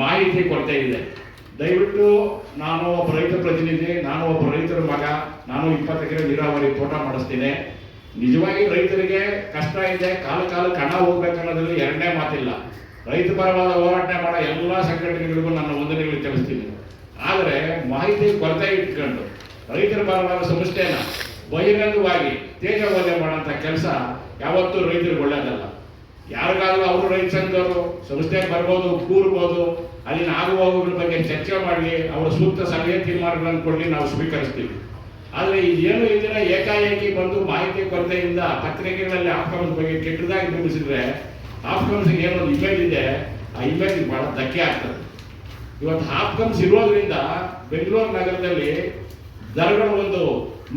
ಮಾಹಿತಿ ಕೊಡ್ತಾ ಇದೆ ದಯವಿಟ್ಟು ನಾನು ಒಬ್ಬ ರೈತ ಪ್ರತಿನಿಧಿ, ನಾನು ಒಬ್ಬ ರೈತರ ಮಗ, ನಾನು ಇಪ್ಪತ್ತು ಎಕರೆ ನೀರಾವರಿ ತೋಟ ಮಾಡಿಸ್ತೀನಿ. ನಿಜವಾಗಿ ರೈತರಿಗೆ ಕಷ್ಟ ಇದೆ, ಕಾಲ ಕಾಲಕ್ಕೆ ಹಣ ಹೋಗ್ಬೇಕನ್ನೋದ್ರಲ್ಲಿ ಎರಡನೇ ಮಾತಿಲ್ಲ. ರೈತ ಪರವಾದ ಹೋರಾಟನೆ ಮಾಡೋ ಎಲ್ಲ ಸಂಘಟನೆಗಳಿಗೂ ನನ್ನ ವಂದನೆಗಳು ತಿಳಿಸ್ತೀನಿ. ಆದರೆ ಮಾಹಿತಿ ಕೊರತೆ ಇಟ್ಕೊಂಡು ರೈತರ ಪರವಾದ ಸಂಸ್ಥೆನ ಬಹಿರಂಗವಾಗಿ ತೇಜವಲ್ಯ ಮಾಡೋಂಥ ಕೆಲಸ ಯಾವತ್ತೂ ರೈತರಿಗೆ ಒಳ್ಳೇದಲ್ಲ ಯಾರಿಗಾದ್ರೂ ಅವರು ರೈತ ಸಂಘದವರು ಸಂಸ್ಥೆಗೆ ಬರ್ಬೋದು, ಕೂರ್ಬೋದು, ಅಲ್ಲಿನ ಆಗುವ ಬಗ್ಗೆ ಚರ್ಚೆ ಮಾಡಲಿ ಅವರ ಸೂಕ್ತ ಸಲಹೆ ತೀರ್ಮಾನಗಳನ್ನು ಕೊಡಲಿ ನಾವು ಸ್ವೀಕರಿಸ್ತೀವಿ. ಆದರೆ ಇದೇನು ಇದನ್ನ ಏಕಾಏಕಿ ಬಂದು ಮಾಹಿತಿ ಕೊರತೆಯಿಂದ ಪತ್ರಿಕೆಗಳಲ್ಲಿ ಆಫ್ಕಾಮ್ಸ್ ಬಗ್ಗೆ ಕೆಟ್ಟದಾಗಿ ಬಿಂಬಿಸಿದ್ರೆ ಆಫ್ಕಾಮ್ಸ್ಗೆ ಏನೊಂದು ಇಮೇಜ್ ಇದೆ, ಆ ಇಮೇಜ್ ಬಹಳ ಧಕ್ಕೆ ಆಗ್ತದೆ. ಇವತ್ತು ಹಾಪ್ಕಮ್ಸ್ ಇರೋದ್ರಿಂದ ಬೆಂಗಳೂರು ನಗರದಲ್ಲಿ ದರಗಳು ಒಂದು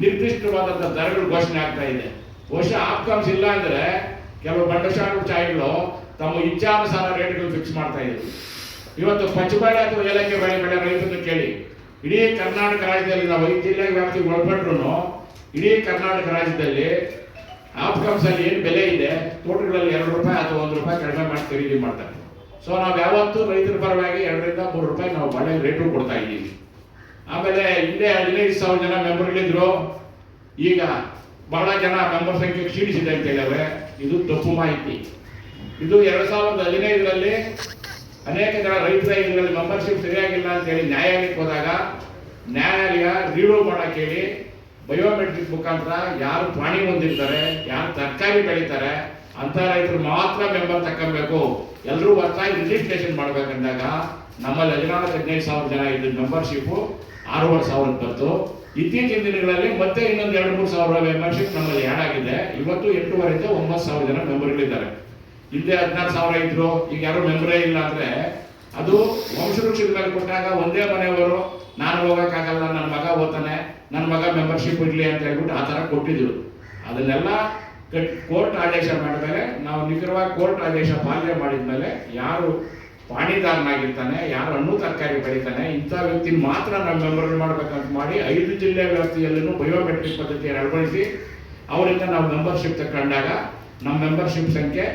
ನಿರ್ದಿಷ್ಟವಾದಂಥ ದರಗಳು ಘೋಷಣೆ ಆಗ್ತಾ ಇದೆ. ಬಹುಶಃ ಹಾಪ್ಕಮ್ಸ್ ಇಲ್ಲ ಅಂದ್ರೆ ಕೆಲವು ಬಂಡಶಾಹಿಗಳು ತಮ್ಮ ಇಚ್ಛಾನುಸಾರ ರೇಟ್ಗಳು ಫಿಕ್ಸ್ ಮಾಡ್ತಾ ಇದ್ರು ಇವತ್ತು ಪಚ್ಚಬಾಳೆ ಅಥವಾ ಏಲಕ್ಕಿ ಬೆಳೆ ಬೆಳೆ ರೈತರನ್ನು ಕೇಳಿ, ಇಡೀ ಕರ್ನಾಟಕ ರಾಜ್ಯದಲ್ಲಿ ನಾವು ಐದು ಜಿಲ್ಲೆ ವ್ಯಾಪ್ತಿಗೆ ಒಳಪಟ್ರು ಇಡೀ ಕರ್ನಾಟಕ ರಾಜ್ಯದಲ್ಲಿ ಆಪ್ಕಮ್ಸ್ ಅಲ್ಲಿ ಏನು ಬೆಲೆ ಇದೆ, ತೋಟಗಳಲ್ಲಿ ಎರಡು ರೂಪಾಯಿ ಅಥವಾ ಒಂದು ರೂಪಾಯಿ ಕಡಿಮೆ ಮಾಡಿ ಖರೀದಿ ಮಾಡ್ತಾರೆ. ಸೊ ನಾವು ಯಾವತ್ತೂ ರೈತರ ಪರವಾಗಿ ಎರಡರಿಂದ ಮೂರು ರೂಪಾಯಿ ನಾವು ಬಾಳೆ ರೇಟು ಕೊಡ್ತಾ ಇದ್ದೀವಿ. ಆಮೇಲೆ ಹಿಂದೆ ಹದಿನೈದು ಸಾವಿರ ಜನ ಮೆಂಬರ್ಗಳಿದ್ರು ಈಗ ಬಹಳ ಜನ ಮೆಂಬರ್ ಸಂಖ್ಯೆ ಕ್ಷೀಣಿಸಿದೆ ಅಂತ ಹೇಳಿದ್ರೆ ಇದು ತಪ್ಪು ಮಾಹಿತಿ. ಇದು ಎರಡು ಸಾವಿರದ ಹದಿನೈದರಲ್ಲಿ ಅನೇಕ ಜನ ರೈತರ ಇದರಲ್ಲಿ ಮೆಂಬರ್ಶಿಪ್ ಸರಿಯಾಗಿಲ್ಲ ಅಂತ ಹೇಳಿ ನ್ಯಾಯಾಲಯಕ್ಕೆ ಹೋದಾಗ ನ್ಯಾಯಾಲಯ ರಿವ್ಯೂ ಮಾಡಕ್ ಹೇಳಿ ಬಯೋಮೆಟ್ರಿಕ್ ಮುಖಾಂತರ ಯಾರು ಪ್ರಾಣಿ ಹೊಂದಿರ್ತಾರೆ, ಯಾರು ತರಕಾರಿ ಬೆಳೀತಾರೆ ಅಂತ ರೈತರು ಮಾತ್ರ ಮೆಂಬರ್ ತಕ್ಕೊಬೇಕು. ಎಲ್ಲರೂ ಬರ್ತಾ ರಿಜಿಸ್ಟ್ರೇಷನ್ ಮಾಡ್ಬೇಕಂದಾಗ ನಮ್ಮಲ್ಲಿ ಹದಿನಾಲ್ಕು ಹದಿನೈದು ಸಾವಿರ ಜನ ಇದ್ದ ಮೆಂಬರ್ಶಿಪ್ಪು ಆರೂವರೆ ಸಾವಿರಕ್ಕೆ ಬಂತು. ಇತ್ತೀಚಿನ ದಿನಗಳಲ್ಲಿ ಮತ್ತೆ ಇನ್ನೊಂದು ಎರಡು, ಮೂರು ಸಾವಿರ ಮೆಂಬರ್ಶಿಪ್ ನಮ್ಮಲ್ಲಿ ಆ್ಯಡ್ ಆಗಿದೆ. ಇವತ್ತು ಎಂಟೂವರೆಯಿಂದ ಒಂಬತ್ತು ಸಾವಿರ ಜನ ಮೆಂಬರ್ಗಳಿದ್ದಾರೆ ಹಿಂದೆ ಹದಿನಾರು ಸಾವಿರ ಇದ್ರು, ಈಗ ಯಾರು ಮೆಂಬರೇ ಇಲ್ಲ ಅಂದ್ರೆ ಅದು ವಂಶವೃಕ್ಷದ ಮೇಲೆ ಕೊಟ್ಟಾಗ ಒಂದೇ ಮನೆಯವರು, ನಾನು ಹೋಗೋಕ್ಕಾಗಲ್ಲ, ನನ್ನ ಮಗ ಓದ್ತಾನೆ, ನನ್ನ ಮಗ ಮೆಂಬರ್ಶಿಪ್ ಇರಲಿ ಅಂತ ಹೇಳ್ಬಿಟ್ಟು ಆ ಥರ ಕೊಟ್ಟಿದ್ರು. ಅದನ್ನೆಲ್ಲ ಕೋರ್ಟ್ ಆದೇಶ ಮಾಡಿದ್ಮೇಲೆ, ನಾವು ನಿಖರವಾಗಿ ಕೋರ್ಟ್ ಆದೇಶ ಪಾಲನೆ ಮಾಡಿದ್ಮೇಲೆ ಯಾರು ಪಾಣಿದಾರನಾಗಿರ್ತಾನೆ ಯಾರು ಹಣ್ಣು ತರಕಾರಿ ಬೆಳೀತಾನೆ ಇಂಥ ವ್ಯಕ್ತಿ ಮಾತ್ರ ನಾವು ಮೆಂಬರ್ ಮಾಡ್ಬೇಕಂತ ಮಾಡಿ ಐದು ಜಿಲ್ಲೆ ವ್ಯಾಪ್ತಿಯಲ್ಲೂ ಬಯೋಮೆಟ್ರಿಕ್ ಪದ್ಧತಿಯನ್ನು ಅಳವಡಿಸಿ ಅವರಿಂದ ನಾವು ಮೆಂಬರ್ಶಿಪ್ ತಗೊಂಡಾಗ ನಮ್ಮ ಮೆಂಬರ್ಶಿಪ್ ಸಂಖ್ಯೆ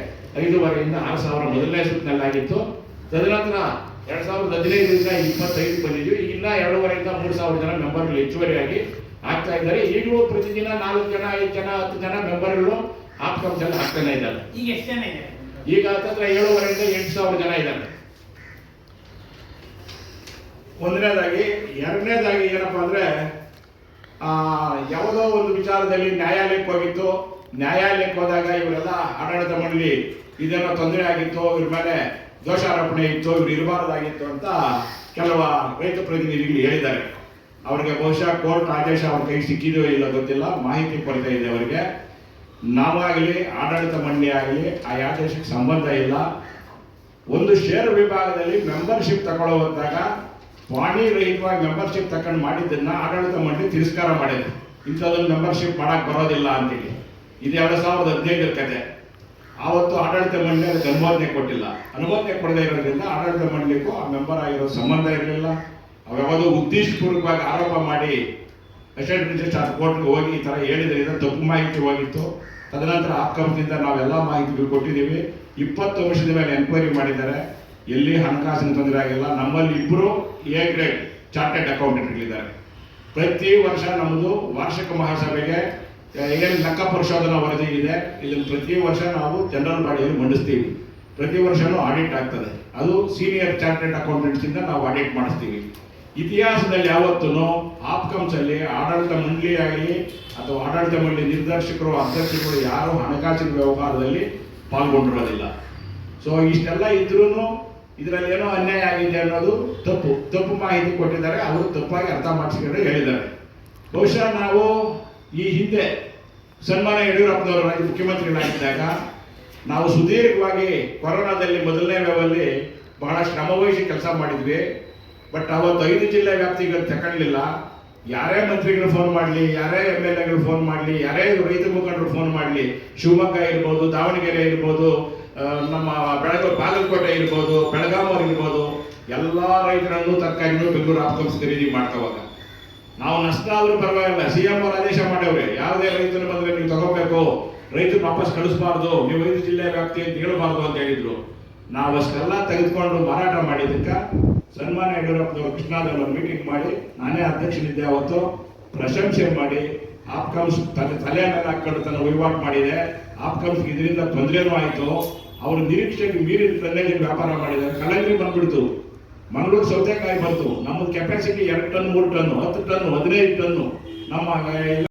ಐದೂವರೆಯಿಂದ ಆರು ಸಾವಿರ ಮೊದಲನೇ ಸುತ್ತಿನಲ್ಲಾಗಿತ್ತು. ತದನಂತರ ಎರಡು ಸಾವಿರದ ಹದಿನೈದರಿಂದ ಇಪ್ಪತ್ತೈದು ಬಂದಿದ್ವಿ. ಇಲ್ಲ ಎರಡೂವರೆಯಿಂದ ಮೂರು ಸಾವಿರ ಜನ ಮೆಂಬರ್ಗಳು ಹೆಚ್ಚುವರಿಯಾಗಿ ಆಗ್ತಾ ಇದ್ದಾರೆ. ಈಗಲೂ ಪ್ರತಿದಿನ ನಾಲ್ಕು ಜನ ಐದು ಜನ ಹತ್ತು ಜನ ಮೆಂಬರ್ಗಳು ಆಪ್ಕಮ್ಸ್ ಎಲ್ಲ ಆಗ್ತಾನೆ ಇದ್ದಾರೆ. ಈಗ ಎಷ್ಟು ಜನ ಇದೆ ಈಗ ಹತ್ತತ್ರ ಏಳುವರೆಯಿಂದ ಎಂಟು ಸಾವಿರ ಜನ ಇದ್ದಾರೆ. ಒಂದನೇದಾಗಿ ಎರಡನೇದಾಗಿ ಏನಪ್ಪಾ ಅಂದ್ರೆ ಆ, ಯಾವುದೋ ಒಂದು ವಿಚಾರದಲ್ಲಿ ನ್ಯಾಯಾಲಯಕ್ಕೆ ಹೋಗಿತ್ತು ನ್ಯಾಯಾಲಯಕ್ಕೆ ಹೋದಾಗ ಇವರೆಲ್ಲ ಆಡಳಿತ ಮಂಡಳಿ ಇದೆಲ್ಲ ತೊಂದರೆ ಆಗಿತ್ತು ಇವ್ರ ಮೇಲೆ ದೋಷಾರೋಪಣೆ ಇತ್ತು ಇವ್ರು ಇರಬಾರ್ದಾಗಿತ್ತು ಅಂತ ಕೆಲವ ರೈತ ಪ್ರತಿನಿಧಿಗಳು ಹೇಳಿದ್ದಾರೆ. ಅವರಿಗೆ ಬಹುಶಃ ಕೋರ್ಟ್ ಆದೇಶ ಅವ್ರ ಕೈ ಸಿಕ್ಕಿದೆಯೋ ಇಲ್ಲ ಗೊತ್ತಿಲ್ಲ ಮಾಹಿತಿ ಕೊರತೆ ಇದೆ ಅವರಿಗೆ. ನಾವಾಗಲಿ ಆಡಳಿತ ಮಂಡಳಿ ಆಗಲಿ ಆ ಆದೇಶಕ್ಕೆ ಸಂಬಂಧ ಇಲ್ಲ. ಒಂದು ಷೇರು ವಿಭಾಗದಲ್ಲಿ ಮೆಂಬರ್ಶಿಪ್ ತಗೊಳ್ಳುವಂತಾಗ ವಾಣಿ ರಹಿತವಾಗಿ ಮೆಂಬರ್ಶಿಪ್ ತಕೊಂಡು ಮಾಡಿದ್ದನ್ನು ಆಡಳಿತ ಮಂಡಳಿ ತಿರಸ್ಕಾರ ಮಾಡಿದೆ. ಇಂಥದ್ದೊಂದು ಮೆಂಬರ್ಶಿಪ್ ಮಾಡಕ್ ಬರೋದಿಲ್ಲ ಅಂತೇಳಿ ಇದು ಎರಡು ಸಾವಿರದ ಹದಿನೈದರ ಕತೆ. ಆವತ್ತು ಆಡಳಿತ ಮಂಡಳಿ ಅದಕ್ಕೆ ಅನುಮೋದನೆ ಕೊಟ್ಟಿಲ್ಲ. ಅನುಮೋದನೆ ಕೊಡದೇ ಇರೋದ್ರಿಂದ ಆಡಳಿತ ಮಂಡಳಿಗೂ ಆ ಮೆಂಬರ್ ಆಗಿರೋ ಸಂಬಂಧ ಇರಲಿಲ್ಲ. ಅವ್ಯಾವುದೋ ಉದ್ದೇಶಪೂರ್ವಕವಾಗಿ ಆರೋಪ ಮಾಡಿ ಅಸಿಸ್ಟೆಂಟ್ ರಿಜಿಸ್ಟ್ರಾರ್ ಕೋರ್ಟ್ಗೆ ಹೋಗಿ ಈ ಥರ ಹೇಳಿದ್ರಿಂದ ತಪ್ಪು ಮಾಹಿತಿ ಹೋಗಿತ್ತು. ತದನಂತರ ಆಪ್ಕಮ್ಸ್ನಿಂದ ನಾವೆಲ್ಲ ಮಾಹಿತಿಗಳು ಕೊಟ್ಟಿದ್ದೀವಿ. ಇಪ್ಪತ್ತು ವರ್ಷದ ಮೇಲೆ ಎನ್ಕ್ವೈರಿ ಮಾಡಿದ್ದಾರೆ. ಎಲ್ಲಿ ಹಣಕಾಸಿನ ತೊಂದರೆ ಆಗಿಲ್ಲ, ನಮ್ಮಲ್ಲಿ ಇಬ್ಬರು ಎ ಗ್ರೇಡ್ ಚಾರ್ಟೆಡ್ ಅಕೌಂಟೆಂಟ್ಗಳಿದ್ದಾರೆ ಪ್ರತಿ ವರ್ಷ ನಮ್ಮದು ವಾರ್ಷಿಕ ಮಹಾಸಭೆಗೆ ಏನು ಲೆಕ್ಕ ಪರಿಶೋಧನಾ ವರದಿ ಇದೆ ಇದನ್ನು ಪ್ರತಿ ವರ್ಷ ನಾವು ಜನರಲ್ ಬಾಡಿಯಲ್ಲಿ ಮಂಡಿಸ್ತೀವಿ. ಪ್ರತಿ ವರ್ಷನೂ ಆಡಿಟ್ ಆಗ್ತದೆ. ಅದು ಸೀನಿಯರ್ ಚಾರ್ಟೆಡ್ ಅಕೌಂಟೆಂಟ್ಸಿಂದ ನಾವು ಆಡಿಟ್ ಮಾಡಿಸ್ತೀವಿ. ಇತಿಹಾಸದಲ್ಲಿ ಯಾವತ್ತೂ ಆಪ್ಕಮ್ಸಲ್ಲಿ ಆಡಳಿತ ಮಂಡಳಿ ಆಗಲಿ ಅಥವಾ ಆಡಳಿತ ಮಂಡಳಿ ನಿರ್ದೇಶಕರು ಅಧ್ಯಕ್ಷರು ಯಾರು ಹಣಕಾಸಿನ ವ್ಯವಹಾರದಲ್ಲಿ ಪಾಲ್ಗೊಂಡಿರೋದಿಲ್ಲ. ಸೊ ಇಷ್ಟೆಲ್ಲ ಇದ್ರೂ ಇದರಲ್ಲಿ ಏನೋ ಅನ್ಯಾಯ ಆಗಿದೆ ಅನ್ನೋದು ತಪ್ಪು. ತಪ್ಪು ಮಾಹಿತಿ ಕೊಟ್ಟಿದ್ದಾರೆ, ಅವರು ತಪ್ಪಾಗಿ ಅರ್ಥ ಮಾಡಿಸಿಕೊಂಡು ಹೇಳಿದ್ದಾರೆ. ಬಹುಶಃ ನಾವು ಈ ಹಿಂದೆ ಸನ್ಮಾನ ಯಡಿಯೂರಪ್ಪನವರು ಮುಖ್ಯಮಂತ್ರಿಗಳಾಗಿದ್ದಾಗ, ನಾವು ಸುದೀರ್ಘವಾಗಿ ಕೊರೋನಾದಲ್ಲಿ ಮೊದಲನೇ ವೇವಲ್ಲಿ ಬಹಳ ಶ್ರಮವಹಿಸಿ ಕೆಲಸ ಮಾಡಿದ್ವಿ. ಬಟ್ ಅವತ್ತು ಐದು ಜಿಲ್ಲೆ ವ್ಯಾಪ್ತಿಗಳು ತಗೊಳ್ಳಿಲ್ಲ ಯಾರೇ ಮಂತ್ರಿಗಳು ಫೋನ್ ಮಾಡಲಿ, ಯಾರೇ ಎಂ ಎಲ್ ಎಗಳು ಫೋನ್ ಮಾಡಲಿ, ಯಾರೇ ರೈತ ಮುಖಂಡರು ಫೋನ್ ಮಾಡಲಿ, ಶಿವಮೊಗ್ಗ ಇರ್ಬೋದು, ದಾವಣಗೆರೆ ಇರ್ಬೋದು ನಮ್ಮ ಬೆಳಗ ಬಾಗಲಕೋಟೆ ಇರ್ಬೋದು ಬೆಳಗಾವಿ ಇರ್ಬೋದು, ಎಲ್ಲ ರೈತರನ್ನು ತರಕಾರಿನೂ ಬೆಂಗಳೂರು ಆಪ್ಕಮ್ಸ್ ಖರೀದಿ ಮಾಡ್ಕೋವಾಗ ನಾವು ನಷ್ಟ ಆದ್ರೂ ಪರವಾಗಿಲ್ಲ ಸಿ ಎಂ ಅವರು ಆದೇಶ ಮಾಡವ್ರೆ ಯಾವುದೇ ರೈತರು ಬಂದರೆ ನೀವು ತಗೋಬೇಕು ರೈತರು ವಾಪಸ್ ಕಳಿಸ್ಬಾರ್ದು, ನೀವು ಐದು ಜಿಲ್ಲೆ ವ್ಯಾಪ್ತಿ ಅಂತ ಹೇಳಬಾರ್ದು ಅಂತ ಹೇಳಿದ್ರು. ನಾವು ಅಷ್ಟೆಲ್ಲ ತೆಗೆದುಕೊಂಡು ಮಾರಾಟ ಮಾಡಿದ್ದಕ್ಕೆ ಸನ್ಮಾನ್ಯ ಯಡಿಯೂರಪ್ಪನವರು ಕೃಷ್ಣಾದಲ್ಲಿ ಮೀಟಿಂಗ್ ಮಾಡಿ, ನಾನೇ ಅಧ್ಯಕ್ಷನಿದ್ದೆ ಅವತ್ತು, ಪ್ರಶಂಸೆ ಮಾಡಿ ಆಪ್ಕಮ್ಸ್ ತಲೆ ತಲೆ ಮೇಲೆ ಹಾಕೊಂಡು ತನ್ನ ವಹಿವಾಟು ಮಾಡಿದೆ. ಆಪ್ಕಮ್ಸ್ ಇದರಿಂದ ತೊಂದರೆನೂ ಆಯಿತು. ಅವ್ರ ನಿರೀಕ್ಷೆಗೆ ಮೀರಿದ ಟನ್ನೇಜ್ ವ್ಯಾಪಾರ ಮಾಡಿದ್ದಾರೆ. ಕಳಂಗಿ ಬಂದ್ಬಿಡ್ತು. ಮಂಗಳೂರು ಸೌತೆಕಾಯಿ ಬಂತು. ನಮ್ಮ ಕೆಪಾಸಿಟಿ ಎರಡು ಟನ್, ಮೂರು ಟನ್, ಹತ್ತು ಟನ್, ಹದಿನೈದು ಟನ್ನು ನಮ್ಮ